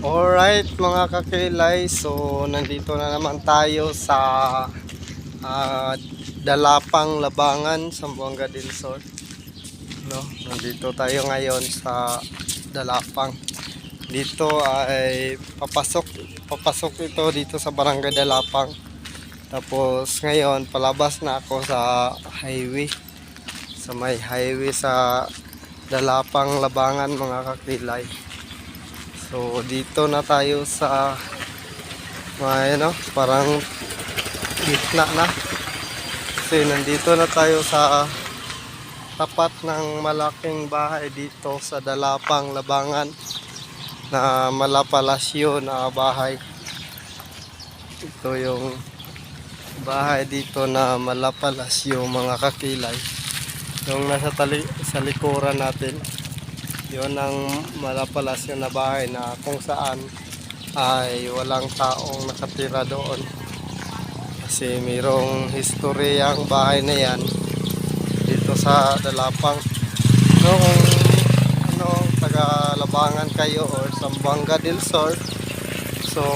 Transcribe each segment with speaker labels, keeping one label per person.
Speaker 1: Alright mga kakilay, so nandito na naman tayo sa ah, Dalapang Labangan, Sambuanga del Sur. No, nandito tayo ngayon sa Dalapang. Dito ay papasok papasok ito dito sa Barangay Dalapang. Tapos ngayon palabas na ako sa highway. Sa may highway sa Dalapang Labangan mga kakilay. So dito na tayo sa may ano, parang gitna na. Kasi nandito na tayo sa tapat ng malaking bahay dito sa Dalapang Labangan na malapalasyo na bahay. Ito yung bahay dito na malapalasyo mga kakilay. Yung nasa tali, sa likuran natin yon ang malapalasyo na bahay na kung saan ay walang taong nakatira doon. Kasi mayroong history ang bahay na yan dito sa Dalapang. No, kung ano, taga Labangan kayo or Sambuanga del Sur so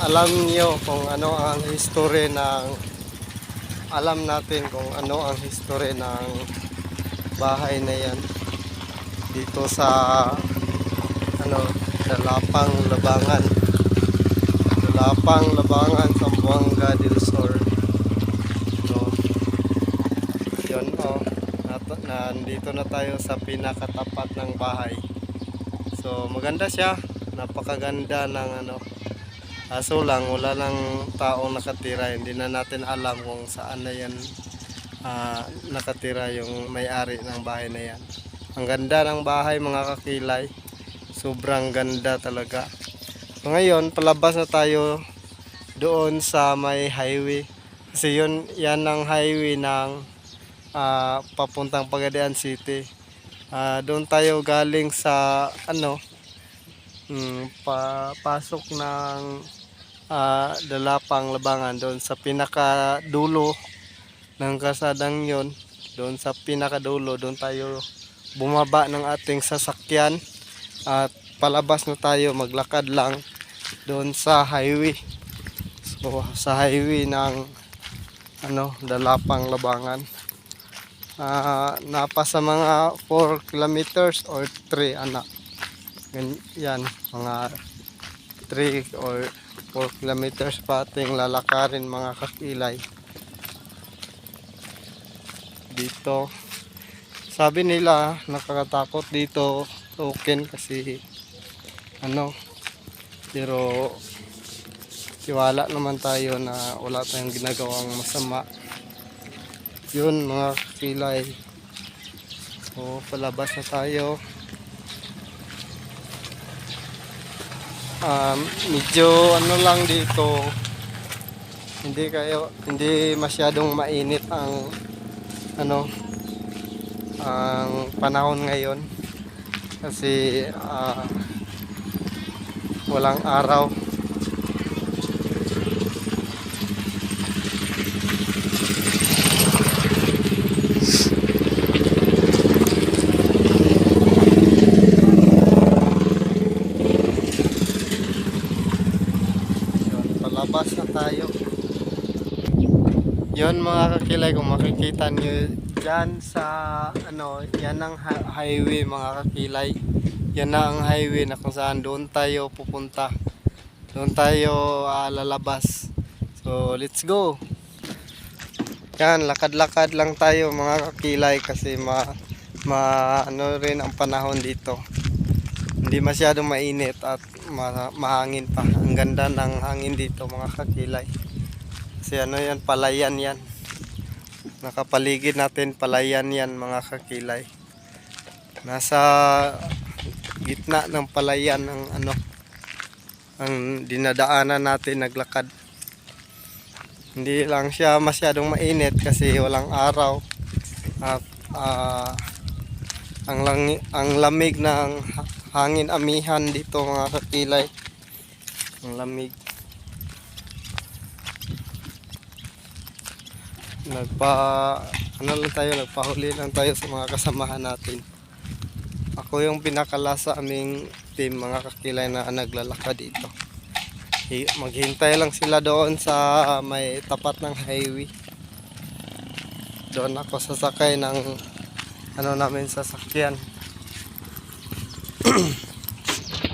Speaker 1: alam niyo kung ano ang history ng alam natin kung ano ang history ng bahay na yan dito sa ano Dalapang Labangan. Dalapang Labangan Zamboanga del Sur. So yun oh nat- nandito na tayo sa pinakatapat ng bahay. So maganda siya. Napakaganda ng ano aso lang. Wala lang taong nakatira. Hindi na natin alam kung saan na yan ah, nakatira yung may-ari ng bahay na yan ang ganda ng bahay mga kakilay. Sobrang ganda talaga. Ngayon, palabas na tayo doon sa may highway. Kasi yun, yan ang highway ng ah, papuntang Pagadian City. Ah, doon tayo galing sa ano, mm, papasok ng ah, Dalapang Labangan doon sa pinakadulo ng kasadang yon doon sa pinakadulo doon tayo bumaba ng ating sasakyan at palabas na tayo maglakad lang doon sa highway. So sa highway ng ano Dalapang Labangan. Ah, napa sa mga 4 kilometers or 3 anak. Gan- yan mga 3 or 4 kilometers pa ating lalakarin mga kakilay. Dito sabi nila nakakatakot dito token kasi ano pero tiwala naman tayo na wala tayong ginagawang masama. Yun mga kilay so palabas na tayo. Um, medyo ano lang dito hindi kayo hindi masyadong mainit ang ano ang panahon ngayon. Kasi ah, walang araw. Yun, palabas na tayo. Yon mga kakilay kung makikita nyo dyan sa ano, yan ang hi- highway mga kakilay. Yan na ang highway na kung saan doon tayo pupunta. Doon tayo ah, lalabas. So let's go. Yan, lakad-lakad lang tayo mga kakilay kasi ma, ma ano rin ang panahon dito. Hindi masyadong mainit at ma, mahangin pa. Ang ganda ng hangin dito mga kakilay. Kasi ano yan, palayan yan. Nakapaligid natin palayan yan mga kakilay. Nasa gitna ng palayan ng ano ang dinadaanan natin naglakad. Hindi lang siya masyadong mainit kasi walang araw. At ah, ang lang ang lamig ng ha- hangin amihan dito mga kakilay. Ang lamig. Nagpa ano lang tayo nagpahuli lang tayo sa mga kasamahan natin ako yung pinakala sa aming team mga kakilay na naglalakad dito. Hi- Maghintay lang sila doon sa may tapat ng highway. Doon ako sasakay ng ano namin sasakyan.